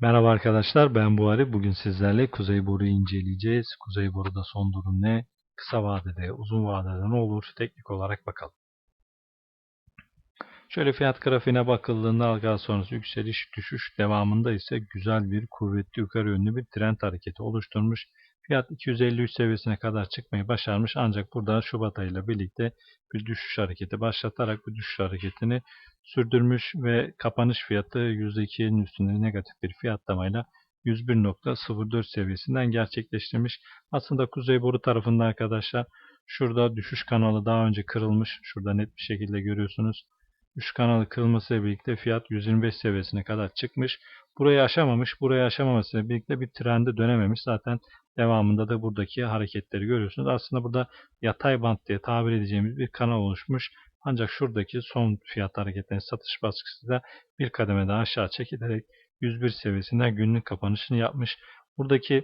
Merhaba arkadaşlar ben Buhari. Bugün sizlerle Kuzey Boru'yu inceleyeceğiz. Kuzey Boru'da son durum ne? Kısa vadede, uzun vadede ne olur? Teknik olarak bakalım. Şöyle fiyat grafiğine bakıldığında algı sonrası yükseliş düşüş devamında ise güzel bir kuvvetli yukarı yönlü bir trend hareketi oluşturmuş. Fiyat 253 seviyesine kadar çıkmayı başarmış ancak burada Şubat ayıyla birlikte bir düşüş hareketi başlatarak bu düşüş hareketini sürdürmüş ve kapanış fiyatı %2'nin üstünde negatif bir fiyatlamayla 101.04 seviyesinden gerçekleştirmiş. Aslında Kuzey Boru tarafında arkadaşlar şurada düşüş kanalı daha önce kırılmış. Şurada net bir şekilde görüyorsunuz. Düşüş kanalı kırılmasıyla birlikte fiyat 125 seviyesine kadar çıkmış. Burayı aşamamış. Burayı aşamamasıyla birlikte bir trendi dönememiş. Zaten devamında da buradaki hareketleri görüyorsunuz. Aslında burada yatay bant diye tabir edeceğimiz bir kanal oluşmuş. Ancak şuradaki son fiyat hareketlerinin satış baskısı da bir kademe daha aşağı çekilerek 101 seviyesinden günlük kapanışını yapmış. Buradaki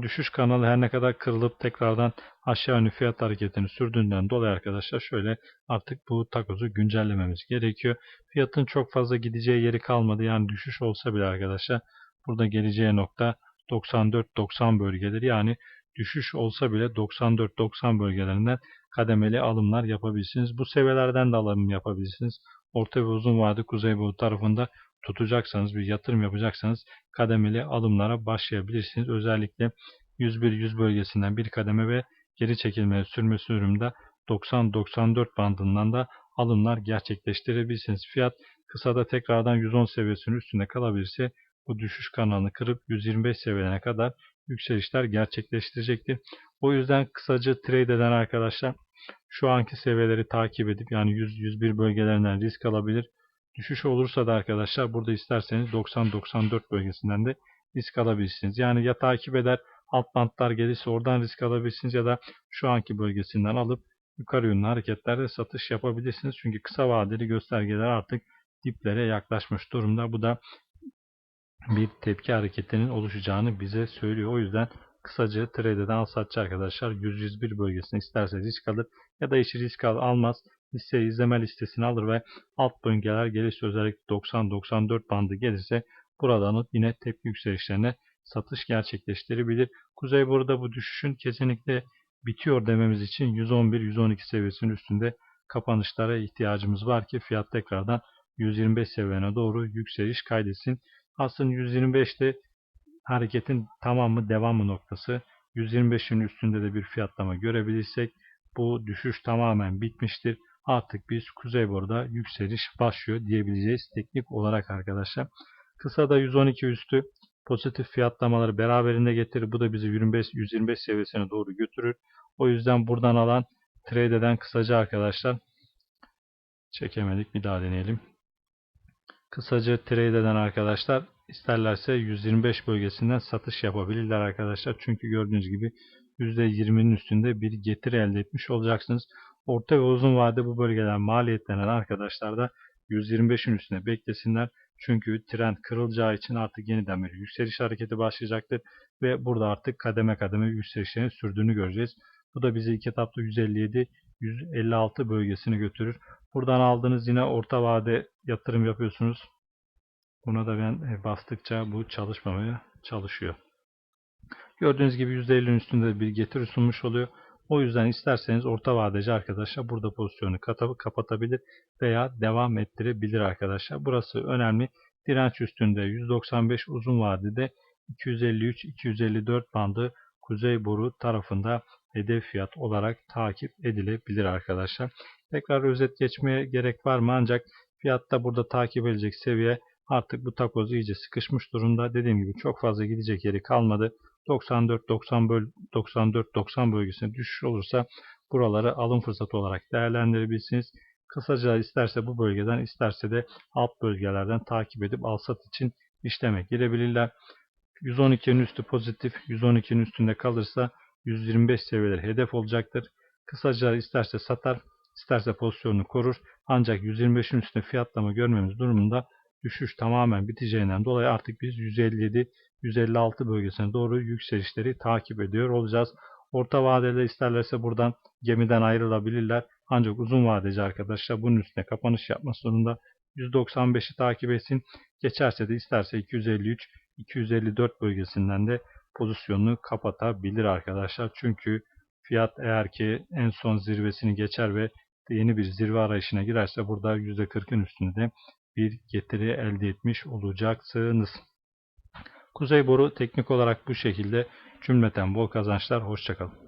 düşüş kanalı her ne kadar kırılıp tekrardan aşağı yönlü fiyat hareketini sürdüğünden dolayı arkadaşlar şöyle artık bu takozu güncellememiz gerekiyor. Fiyatın çok fazla gideceği yeri kalmadı. Yani düşüş olsa bile arkadaşlar burada geleceği nokta 94-90 bölgeleri yani düşüş olsa bile 94-90 bölgelerinden kademeli alımlar yapabilirsiniz. Bu seviyelerden de alım yapabilirsiniz. Orta ve uzun vade Kuzeydoğu tarafında tutacaksanız, bir yatırım yapacaksanız kademeli alımlara başlayabilirsiniz. Özellikle 101-100 bölgesinden bir kademe ve geri çekilmeye sürmesi durumda 90-94 bandından da alımlar gerçekleştirebilirsiniz. Fiyat kısada tekrardan 110 seviyesinin üstünde kalabilirse bu düşüş kanalını kırıp 125 seviyelerine kadar yükselişler gerçekleştirecektir. O yüzden kısaca trade eden arkadaşlar şu anki seviyeleri takip edip yani 100-101 bölgelerinden risk alabilir. Düşüş olursa da arkadaşlar burada isterseniz 90-94 bölgesinden de risk alabilirsiniz. Yani ya takip eder alt bantlar gelirse oradan risk alabilirsiniz ya da şu anki bölgesinden alıp yukarı yönlü hareketlerde satış yapabilirsiniz. Çünkü kısa vadeli göstergeler artık diplere yaklaşmış durumda. Bu da bir tepki hareketinin oluşacağını bize söylüyor. O yüzden kısaca trade'den al satçı arkadaşlar 101 bölgesine isterse risk alır ya da hiç risk al, almaz. Liste izleme listesini alır ve alt bölgeler gelirse özellikle 90-94 bandı gelirse buradan yine tepki yükselişlerine satış gerçekleştirebilir. Kuzey burada bu düşüşün kesinlikle bitiyor dememiz için 111-112 seviyesinin üstünde kapanışlara ihtiyacımız var ki fiyat tekrardan 125 seviyene doğru yükseliş kaydetsin. Aslında 125'te hareketin tamamı devamı noktası. 125'in üstünde de bir fiyatlama görebilirsek bu düşüş tamamen bitmiştir. Artık biz Kuzey Boru'da yükseliş başlıyor diyebileceğiz teknik olarak arkadaşlar. Kısa da 112 üstü pozitif fiyatlamaları beraberinde getirir. Bu da bizi 25, 125 seviyesine doğru götürür. O yüzden buradan alan trade eden kısaca arkadaşlar çekemedik bir daha deneyelim. Kısaca trade eden arkadaşlar isterlerse 125 bölgesinden satış yapabilirler arkadaşlar. Çünkü gördüğünüz gibi %20'nin üstünde bir getiri elde etmiş olacaksınız. Orta ve uzun vade bu bölgeler maliyetlenen arkadaşlar da 125'in üstüne beklesinler. Çünkü trend kırılacağı için artık yeniden bir yükseliş hareketi başlayacaktır. Ve burada artık kademe kademe yükselişlerin sürdüğünü göreceğiz. Bu da bizi iki etapta 157 156 bölgesine götürür. Buradan aldığınız yine orta vade yatırım yapıyorsunuz. Buna da ben e, bastıkça bu çalışmamaya çalışıyor. Gördüğünüz gibi %50'nin üstünde bir getiri sunmuş oluyor. O yüzden isterseniz orta vadeci arkadaşlar burada pozisyonu kapatabilir veya devam ettirebilir arkadaşlar. Burası önemli. Direnç üstünde 195 uzun vadede 253-254 bandı kuzey boru tarafında hedef fiyat olarak takip edilebilir arkadaşlar. Tekrar özet geçmeye gerek var mı? Ancak fiyatta burada takip edilecek seviye artık bu takoz iyice sıkışmış durumda. Dediğim gibi çok fazla gidecek yeri kalmadı. 94-90 böl 94-90 bölgesine düşüş olursa buraları alım fırsatı olarak değerlendirebilirsiniz. Kısaca isterse bu bölgeden isterse de alt bölgelerden takip edip al sat için işleme girebilirler. 112'nin üstü pozitif, 112'nin üstünde kalırsa 125 seviyeleri hedef olacaktır. Kısaca isterse satar, isterse pozisyonunu korur. Ancak 125'in üstünde fiyatlama görmemiz durumunda düşüş tamamen biteceğinden dolayı artık biz 157-156 bölgesine doğru yükselişleri takip ediyor olacağız. Orta vadede isterlerse buradan gemiden ayrılabilirler. Ancak uzun vadeci arkadaşlar bunun üstüne kapanış yapması durumunda 195'i takip etsin. Geçerse de isterse 253 254 bölgesinden de pozisyonunu kapatabilir arkadaşlar. Çünkü fiyat eğer ki en son zirvesini geçer ve yeni bir zirve arayışına girerse burada %40'ın üstünde bir getiri elde etmiş olacaksınız. Kuzey boru teknik olarak bu şekilde cümleten bol kazançlar. Hoşçakalın.